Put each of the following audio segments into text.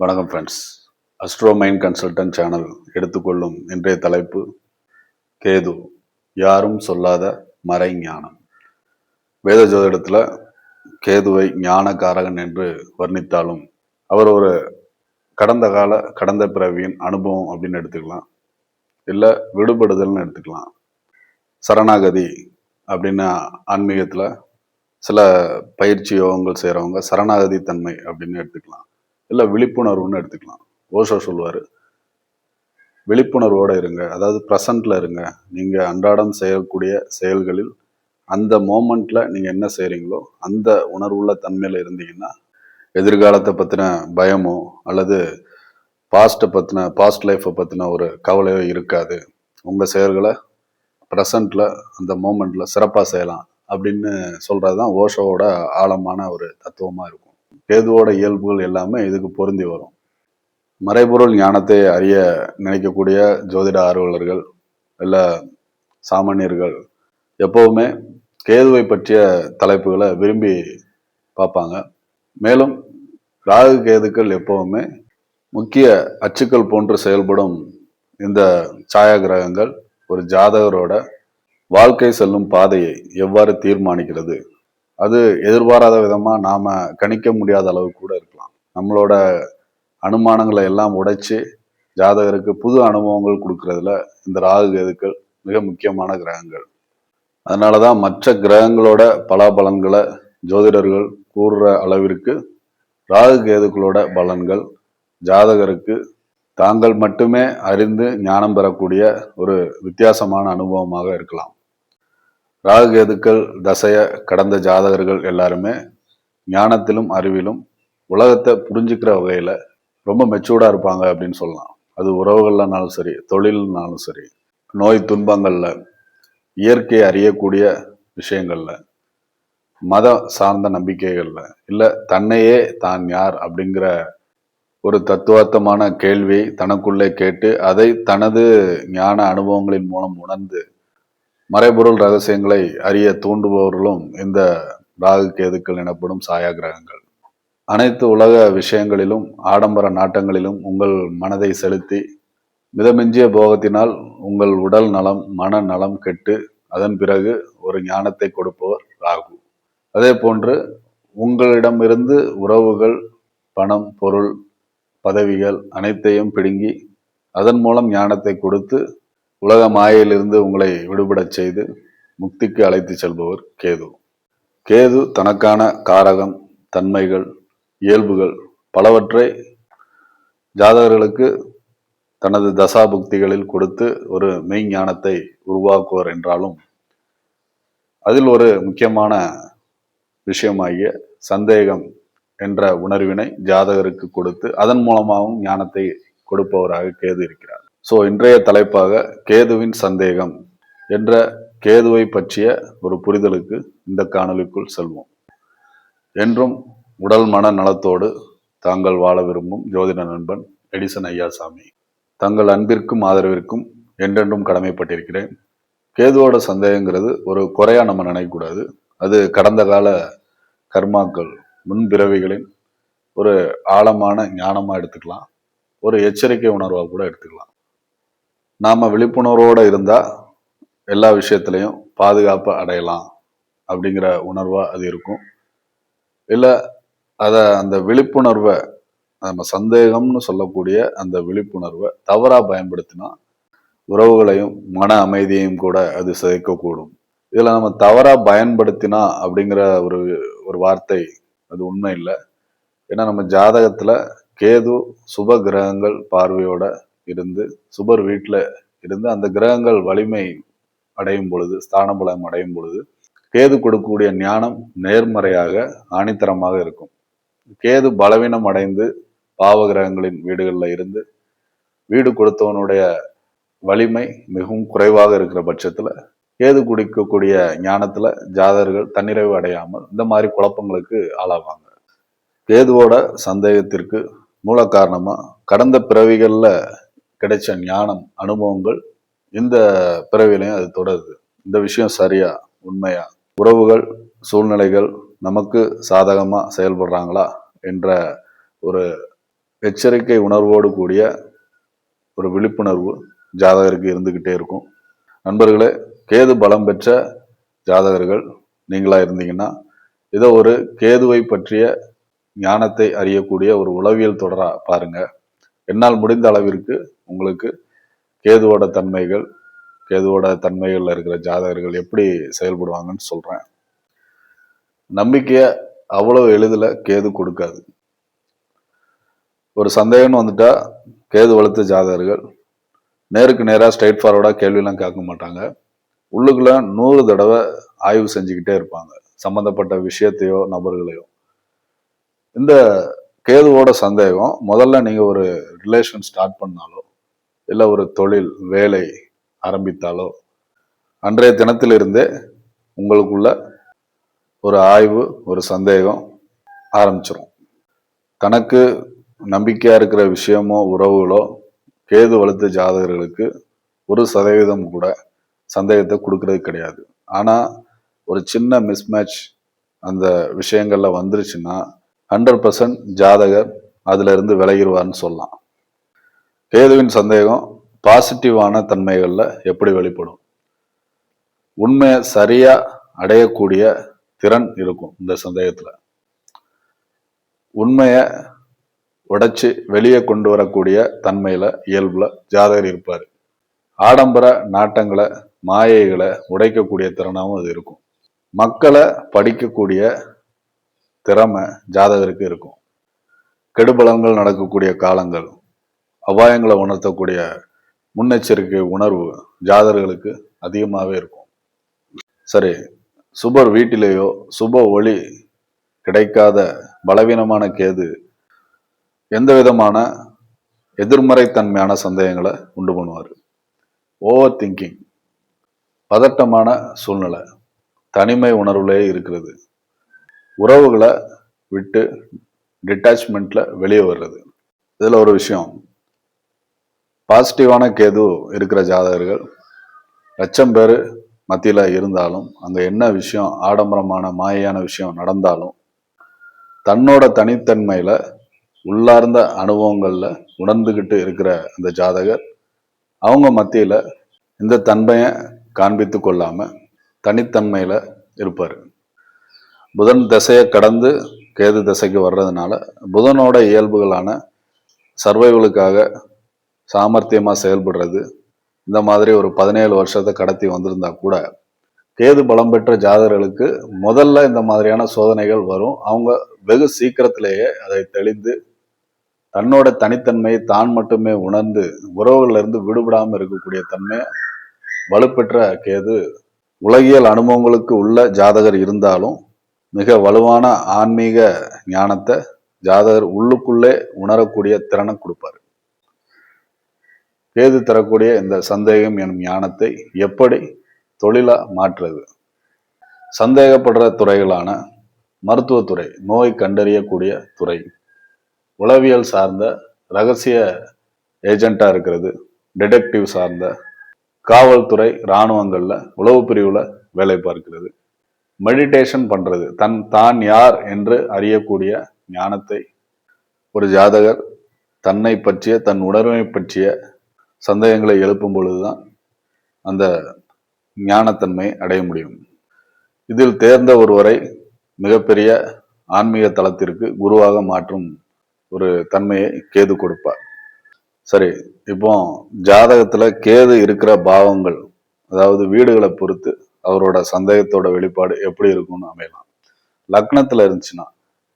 வணக்கம் friends astro consultant channel எடுத்துக்கொள்ளும் இன்றைய தலைப்பு கேது யாரும் சொல்லாத மறை ஞானம் வேத ஜோதிடத்தில் கேதுவை ஞானகாரகன் என்று வர்ணித்தாலும் அவர் ஒரு கடந்த கால கடந்த பிறவியின் அனுபவம் அப்படின்னு எடுத்துக்கலாம். இல்லை விடுபடுதல்னு எடுத்துக்கலாம். சரணாகதி அப்படின்னு ஆன்மீகத்தில் சில பயிற்சி யோகங்கள் செய்கிறவங்க சரணாகதி தன்மை அப்படின்னு எடுத்துக்கலாம். இல்லை விழிப்புணர்வுன்னு எடுத்துக்கலாம். ஓஷோ சொல்லுவார். விழிப்புணர்வோடு இருங்க. அதாவது ப்ரெசண்டில் இருங்க. நீங்கள் அன்றாடம் செய்யக்கூடிய செயல்களில் அந்த மோமெண்ட்டில் நீங்கள் என்ன செய்கிறீங்களோ அந்த உணர்வுள்ள தன்மையில் இருந்தீங்கன்னா எதிர்காலத்தை பற்றின பயமோ அல்லது பாஸ்ட்டை பற்றின பாஸ்ட் லைஃப்பை பற்றின ஒரு கவலையோ இருக்காது. உங்கள் செயல்களை ப்ரெசண்ட்டில் அந்த மூமெண்ட்டில் சிறப்பாக செய்யலாம் அப்படின்னு சொல்கிறது தான் ஓஷோவோட ஆழமான ஒரு தத்துவமாக இருக்கும். கேதுவோட இயல்புகள் எல்லாமே இதுக்கு பொருந்தி வரும். மறைபொருள் ஞானத்தை அறிய நினைக்கக்கூடிய ஜோதிட ஆர்வலர்கள் இல்லை சாமானியர்கள் எப்போவுமே கேதுவை பற்றிய தலைப்புகளை விரும்பி பார்ப்பாங்க. மேலும் ராகு கேதுக்கள் எப்போவுமே முக்கிய அச்சுக்கள் போன்று செயல்படும் இந்த சாயா கிரகங்கள் ஒரு ஜாதகரோட வாழ்க்கை செல்லும் பாதையை எவ்வாறு தீர்மானிக்கிறது? அது எதிர்பாராத விதமாக நாம் கணிக்க முடியாத அளவு கூட இருக்கலாம். நம்மளோட அனுமானங்களை எல்லாம் உடைச்சு ஜாதகருக்கு புது அனுபவங்கள் கொடுக்கறதுல இந்த ராகு கேதுக்கள் மிக முக்கியமான கிரகங்கள். அதனால தான் மற்ற கிரகங்களோட பலாபலன்களை ஜோதிடர்கள் கூறுற அளவிற்கு ராகு கேதுக்களோட பலன்கள் ஜாதகருக்கு தாங்கள் மட்டுமே அறிந்து ஞானம் பெறக்கூடிய ஒரு வித்தியாசமான அனுபவமாக இருக்கலாம். ராகுகேதுக்கள் தசைய கடந்த ஜாதகர்கள் எல்லாருமே ஞானத்திலும் அறிவிலும் உலகத்தை புரிஞ்சுக்கிற வகையில் ரொம்ப மெச்சூர்டாக இருப்பாங்க அப்படின்னு சொல்லலாம். அது உறவுகள்னாலும் சரி தொழில்னாலும் சரி நோய் துன்பங்களில் இயற்கையை அறியக்கூடிய விஷயங்களில் மத சார்ந்த நம்பிக்கைகளில் இல்லை தன்னையே தான் யார் அப்படிங்கிற ஒரு தத்துவார்த்தமான கேள்வியை தனக்குள்ளே கேட்டு அதை தனது ஞான அனுபவங்களின் மூலம் உணர்ந்து மறைபொருள் ரகசியங்களை அறிய தூண்டுபவர்களும் இந்த ராகு கேதுக்கள் எனப்படும் சாயா கிரகங்கள் அனைத்து உலக விஷயங்களிலும் ஆடம்பர நாட்டங்களிலும் உங்கள் மனதை செலுத்தி மிதமிஞ்சிய போகத்தினால் உங்கள் உடல் நலம் மன நலம் கெட்டு அதன் பிறகு ஒரு ஞானத்தை கொடுப்பவர் ராகு. அதே போன்று உங்களிடமிருந்து உறவுகள் பணம் பொருள் பதவிகள் அனைத்தையும் பிடுங்கி அதன் மூலம் ஞானத்தை கொடுத்து உலக மாயையிலிருந்து உங்களை விடுபடச் செய்து முக்திக்கு அழைத்து செல்பவர் கேது. கேது தனக்கான காரகம் தன்மைகள் இயல்புகள் பலவற்றை ஜாதகர்களுக்கு தனது தசாபுக்திகளில் கொடுத்து ஒரு மெய்ஞானத்தை உருவாக்குவர் என்றாலும் அதில் ஒரு முக்கியமான விஷயமாகிய சந்தேகம் என்ற உணர்வினை ஜாதகருக்கு கொடுத்து அதன் மூலமாகவும் ஞானத்தை கொடுப்பவராக கேது இருக்கிறார். ஸோ இன்றைய தலைப்பாக கேதுவின் சந்தேகம் என்ற கேதுவை பற்றிய ஒரு புரிதலுக்கு இந்த காணொலிக்குள் செல்வோம். என்றும் உடல் மன நலத்தோடு தாங்கள் வாழ விரும்பும் ஜோதிட நண்பன் எடிசன் ஐயாசாமி. தங்கள் அன்பிற்கும் ஆதரவிற்கும் என்றென்றும் கடமைப்பட்டிருக்கிறேன். கேதுவோட சந்தேகங்கிறது ஒரு குறையா நம்ம நினைக்கக்கூடாது. அது கடந்த கால கர்மாக்கள் முன்பிறவிகளின் ஒரு ஆழமான ஞானமாக எடுத்துக்கலாம். ஒரு எச்சரிக்கை உணர்வாக கூட எடுத்துக்கலாம். நாம் விழிப்புணர்வோடு இருந்தால் எல்லா விஷயத்துலையும் பாதுகாப்பு அடையலாம் அப்படிங்கிற உணர்வாக அது இருக்கும். இல்லை அதை அந்த விழிப்புணர்வை நம்ம சந்தேகம்னு சொல்லக்கூடிய அந்த விழிப்புணர்வை தவறாக பயன்படுத்தினா உறவுகளையும் மன அமைதியையும் கூட அது சிதைக்கக்கூடும். இதில் நம்ம தவறாக பயன்படுத்தினா அப்படிங்கிற ஒரு ஒரு வார்த்தை அது உண்மை இல்லை. ஏன்னா நம்ம ஜாதகத்தில் கேது சுப கிரகங்கள் பார்வையோட இருந்து சுபர் வீட்டில் இருந்து அந்த கிரகங்கள் வலிமை அடையும் பொழுது ஸ்தான பலம் அடையும் பொழுது கேது கொடுக்கக்கூடிய ஞானம் நேர்மறையாக ஆணித்தரமாக இருக்கும். கேது பலவீனம் அடைந்து பாவ கிரகங்களின் வீடுகளில் இருந்து வீடு கொடுத்தவனுடைய வலிமை மிகவும் குறைவாக இருக்கிற பட்சத்தில் கேது குடிக்கக்கூடிய ஞானத்தில் ஜாதகர்கள் தன்னிறைவு அடையாமல் இந்த மாதிரி குழப்பங்களுக்கு ஆளாவாங்க. கேதுவோட சந்தேகத்திற்கு மூல காரணமாக கடந்த பிறவிகளில் கிடைச்ச ஞானம் அனுபவங்கள் இந்த பிறவிலையும் அது தொடருது. இந்த விஷயம் சரியா உண்மையா? உறவுகள் சூழ்நிலைகள் நமக்கு சாதகமாக செயல்படுறாங்களா என்ற ஒரு எச்சரிக்கை உணர்வோடு கூடிய ஒரு விழிப்புணர்வு ஜாதகருக்கு இருந்துக்கிட்டே இருக்கும். நண்பர்களே கேது பலம் பெற்ற ஜாதகர்கள் நீங்களாக இருந்தீங்கன்னா இதை ஒரு கேதுவை பற்றிய ஞானத்தை அறியக்கூடிய ஒரு உளவியல் தொடராக பாருங்கள் என்னால் முடிந்த அளவிற்கு உங்களுக்கு கேதுவோட தன்மைகள் கேதுவோட தன்மைகளில் இருக்கிற ஜாதகர்கள் எப்படி செயல்படுவாங்கன்னு சொல்கிறேன் நம்பிக்கையை அவ்வளோ எளிதில் கேது கொடுக்காது. ஒரு சந்தேகம்னு வந்துட்டா கேது வளர்த்த ஜாதகர்கள் நேருக்கு நேராக ஸ்ட்ரைட் ஃபார்வர்டாக கேள்வியெல்லாம் கேட்க மாட்டாங்க. உள்ளுக்குள்ள நூறு தடவை ஆய்வு செஞ்சுக்கிட்டே இருப்பாங்க. சம்மந்தப்பட்ட விஷயத்தையோ நபர்களையோ. இந்த கேதுவோட சந்தேகம் முதல்ல நீங்கள் ஒரு ரிலேஷன் ஸ்டார்ட் பண்ணாலோ இல்லை ஒரு தொழில் வேலை ஆரம்பித்தாலோ அன்றைய தினத்திலிருந்தே உங்களுக்குள்ள ஒரு ஆய்வு ஒரு சந்தேகம் ஆரம்பிச்சிடும் தனக்கு நம்பிக்கையாக இருக்கிற விஷயமோ உறவுகளோ கேது வலுத்த ஜாதகர்களுக்கு ஒரு சதவீதம் கூட சந்தேகத்தை கொடுக்கறது கிடையாது. ஆனால் ஒரு சின்ன மிஸ்மேட்ச் அந்த விஷயங்கள்ல வந்துருச்சுன்னா ஹண்ட்ரட் பர்சன்ட் ஜாதகர் அதிலிருந்து விலகிடுவார்னு சொல்லலாம். கேதுவின் சந்தேகம் பாசிட்டிவான தன்மைகளில் எப்படி வெளிப்படும்? உண்மையை சரியா அடையக்கூடிய திறன் இருக்கும் இந்த சந்தேகத்தில். உண்மையை உடைச்சி வெளியே கொண்டு வரக்கூடிய தன்மையில இயல்புல ஜாதகர் இருப்பார். ஆடம்பர நாட்டங்களை மாயைகளை உடைக்கக்கூடிய திறனாகவும் அது இருக்கும். மக்களை படிக்கக்கூடிய திறமை ஜாதகருக்கு இருக்கும். கெடுபலங்கள் நடக்கக்கூடிய காலங்கள் அபாயங்களை உணர்த்தக்கூடிய முன்னெச்சரிக்கை உணர்வு ஜாதகர்களுக்கு அதிகமாகவே இருக்கும். சரி சுபர் வீட்டிலேயோ சுப ஒளி கிடைக்காத பலவீனமான கேது எந்த விதமான எதிர்மறைத்தன்மையான சந்தேகங்களை உண்டு பண்ணுவார்? ஓவர் திங்கிங் பதட்டமான சூழ்நிலை தனிமை உணர்வுலேயே இருக்கிறது. உறவுகளை விட்டு டிட்டாச்மெண்ட்டில் வெளியே வர்றது. இதில் ஒரு விஷயம் பாசிட்டிவான கேது இருக்கிற ஜாதகர்கள் லட்சம் பேர் மத்தியில் இருந்தாலும் அங்கே என்ன விஷயம் ஆடம்பரமான மாயான விஷயம் நடந்தாலும் தன்னோட தனித்தன்மையில் உள்ளார்ந்த அனுபவங்களில் உணர்ந்துக்கிட்டு இருக்கிற அந்த ஜாதகர் அவங்க மத்தியில் இந்த தன்மையை காண்பித்து கொள்ளாமல் தனித்தன்மையில் இருப்பார். புதன் திசையை கடந்து கேது திசைக்கு வர்றதுனால புதனோட இயல்புகளான சர்வைவலுக்காக சாமர்த்தியமாக செயல்படுறது. இந்த மாதிரி ஒரு பதினேழு வருஷத்தை கடத்தி வந்திருந்தா கூட கேது பலம் பெற்ற ஜாதகர்களுக்கு முதல்ல இந்த மாதிரியான சோதனைகள் வரும். அவங்க வெகு சீக்கிரத்திலேயே அதை தெளிந்து தன்னோட தனித்தன்மையை தான் மட்டுமே உணர்ந்து உறவுகளிலிருந்து விடுபடாமல் இருக்கக்கூடிய தன்மை வலுப்பெற்ற கேது உலகியல் அனுபவங்களுக்கு உள்ள ஜாதகர் இருந்தாலும் மிக வலுவான ஆன்மீக ஞானத்தை ஜாதகர் உள்ளுக்குள்ளே உணரக்கூடிய திறனை கொடுப்பார். கேது தரக்கூடிய இந்த சந்தேகம் எனும் ஞானத்தை எப்படி தொழிலாக மாற்றுறது? சந்தேகப்படுற துறைகளான மருத்துவத்துறை நோய் கண்டறியக்கூடிய துறை உளவியல் சார்ந்த ரகசிய ஏஜென்ட்டாக இருக்கிறது டிடெக்டிவ் சார்ந்த காவல்துறை இராணுவங்களில் உளவு பிரிவில் வேலை பார்க்கிறது. மெடிடேஷன் பண்ணுறது தன் தான் யார் என்று அறியக்கூடிய ஞானத்தை ஒரு ஜாதகர் தன்னை பற்றிய தன் உணர்வை பற்றிய சந்தேகங்களை எழுப்பும் பொழுதுதான் அந்த ஞானத்தன்மை அடைய முடியும். இதில் தேர்ந்த ஒருவரை மிகப்பெரிய ஆன்மீக தளத்திற்கு குருவாக மாற்றும் ஒரு தன்மையை கேது கொடுப்பார். சரி இப்போ ஜாதகத்துல கேது இருக்கிற பாவங்கள் அதாவது வீடுகளை பொறுத்து அவரோட சந்தேகத்தோட வெளிப்பாடு எப்படி இருக்கும்னு அமையலாம். லக்னத்துல இருந்துச்சுன்னா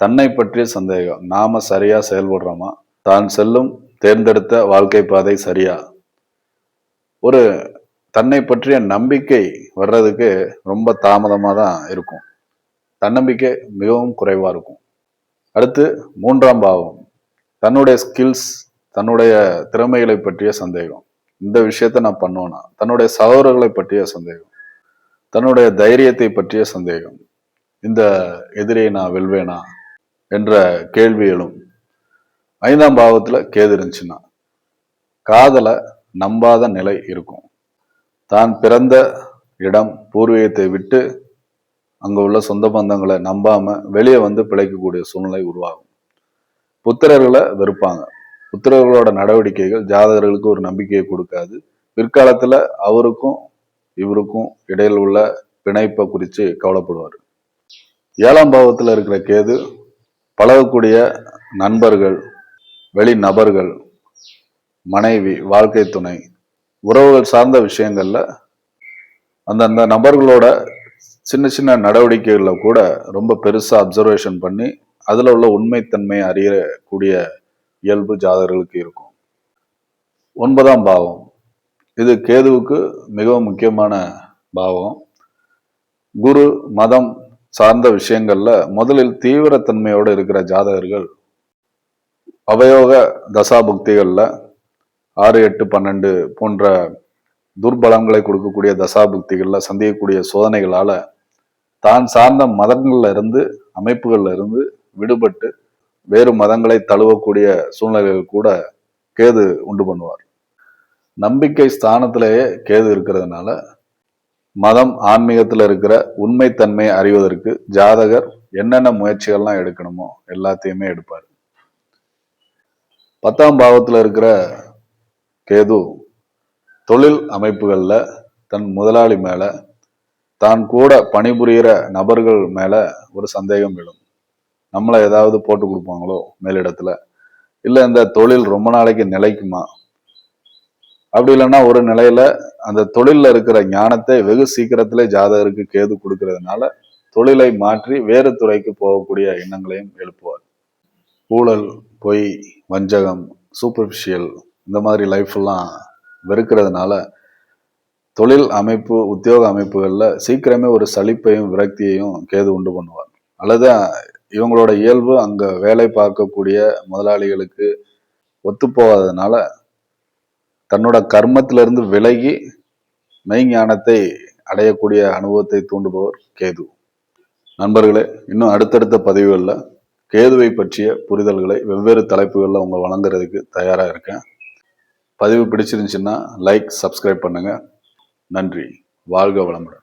தன்னை பற்றிய சந்தேகம் நாம சரியா செயல்படுறோமா? தான் செல்லும் தேர்ந்தெடுத்த வாழ்க்கை பாதை சரியா? ஒரு தன்னை பற்றிய நம்பிக்கை வர்றதுக்கு ரொம்ப தாமதமாக தான் இருக்கும். தன்னம்பிக்கை மிகவும் குறைவாக இருக்கும். அடுத்து மூன்றாம் பாவம். தன்னுடைய ஸ்கில்ஸ் தன்னுடைய திறமைகளை பற்றிய சந்தேகம். இந்த விஷயத்த நான் பண்ணுவேனா தன்னுடைய சகோதரர்களை பற்றிய சந்தேகம். தன்னுடைய தைரியத்தை பற்றிய சந்தேகம். இந்த எதிரியை நான் வெல்வேனா என்ற கேள்வி எழும். ஐந்தாம் பாவத்தில் கேது இருந்துச்சுன்னா காதலை நம்பாத நிலை இருக்கும். தான் பிறந்த இடம் பூர்வீகத்தை விட்டு அங்கே உள்ள சொந்த பந்தங்களை நம்பாம வெளியே வந்து பிழைக்கக்கூடிய சூழ்நிலை உருவாகும். புத்திரர்களை வெறுப்பாங்க. புத்திரர்களோட நடவடிக்கைகள் ஜாதகர்களுக்கு ஒரு நம்பிக்கையை கொடுக்காது. பிற்காலத்தில் அவருக்கும் இவருக்கும் இடையில் உள்ள பிணைப்பை குறித்து கவலைப்படுவார். ஏழாம் பாவத்தில் இருக்கிற கேது பழகக்கூடிய நண்பர்கள் வெளி நபர்கள் மனைவி வாழ்க்கை துணை உறவுகள் சார்ந்த விஷயங்கள்ல அந்தந்த நபர்களோட சின்ன சின்ன நடவடிக்கைகளில் கூட ரொம்ப பெருசாக அப்சர்வேஷன் பண்ணி அதில் உள்ள உண்மைத்தன்மையை அறியக்கூடிய இயல்பு ஜாதகர்களுக்கு இருக்கும். ஒன்பதாம் பாவம். இது கேதுவுக்கு மிகவும் முக்கியமான பாவம். குரு மதம் சார்ந்த விஷயங்கள்ல முதலில் தீவிரத்தன்மையோடு இருக்கிற ஜாதகர்கள் அவயோக தசாபுக்திகளில் ஆறு எட்டு பன்னெண்டு போன்ற துர்பலங்களை கொடுக்கக்கூடிய தசாபக்திகளில் சந்திக்கக்கூடிய சோதனைகளால தான் சார்ந்த மதங்கள்ல இருந்து அமைப்புகள்ல இருந்து விடுபட்டு வேறு மதங்களை தழுவக்கூடிய சூழ்நிலைகள் கூட கேது உண்டு பண்ணுவார். நம்பிக்கை ஸ்தானத்திலேயே கேது இருக்கிறதுனால மதம் ஆன்மீகத்துல இருக்கிற உண்மைத்தன்மையை அறிவதற்கு ஜாதகர் என்னென்ன முயற்சிகள்லாம் எடுக்கணுமோ எல்லாத்தையுமே எடுப்பார். பத்தாம் பாவத்துல இருக்கிற கேது தொழில் அமைப்புகளில் தன் முதலாளி மேலே தான் கூட பணிபுரிகிற நபர்கள் மேல ஒரு சந்தேகம் விடும் நம்மளை ஏதாவது போட்டு கொடுப்பாங்களோ மேலிடத்துல? இல்லை இந்த தொழில் ரொம்ப நாளைக்கு நிலைக்குமா? அப்படி இல்லைன்னா ஒரு நிலையில அந்த தொழிலில் இருக்கிற ஞானத்தை வெகு சீக்கிரத்திலே ஜாதகருக்கு கேது கொடுக்கறதுனால தொழிலை மாற்றி வேறு துறைக்கு போகக்கூடிய எண்ணங்களையும் எழுப்புவார். ஊழல் பொய் வஞ்சகம் சூப்பர்ஃபிஷியல் இந்த மாதிரி லைஃப்லாம் வெறுக்கிறதுனால தொழில் அமைப்பு உத்தியோக அமைப்புகளில் சீக்கிரமே ஒரு சலிப்பையும் விரக்தியையும் கேது உண்டு பண்ணுவார் அல்லது இவங்களோட இயல்பு அங்கே வேலை பார்க்கக்கூடிய முதலாளிகளுக்கு ஒத்துப்போகாததுனால தன்னோட கர்மத்திலிருந்து விலகி மெய்ஞானத்தை அடையக்கூடிய அனுபவத்தை தூண்டுபவர் கேது. நண்பர்களே இன்னும் அடுத்தடுத்த பதிவுகளில் கேதுவை பற்றிய புரிதல்களை வெவ்வேறு தலைப்புகளில் அவங்க வழங்குறதுக்கு தயாராக இருக்கேன். பதிவு பிடிச்சிருந்துச்சுன்னா லைக் சப்ஸ்கிரைப் பண்ணுங்கள் நன்றி. வாழ்க வளமுடன்.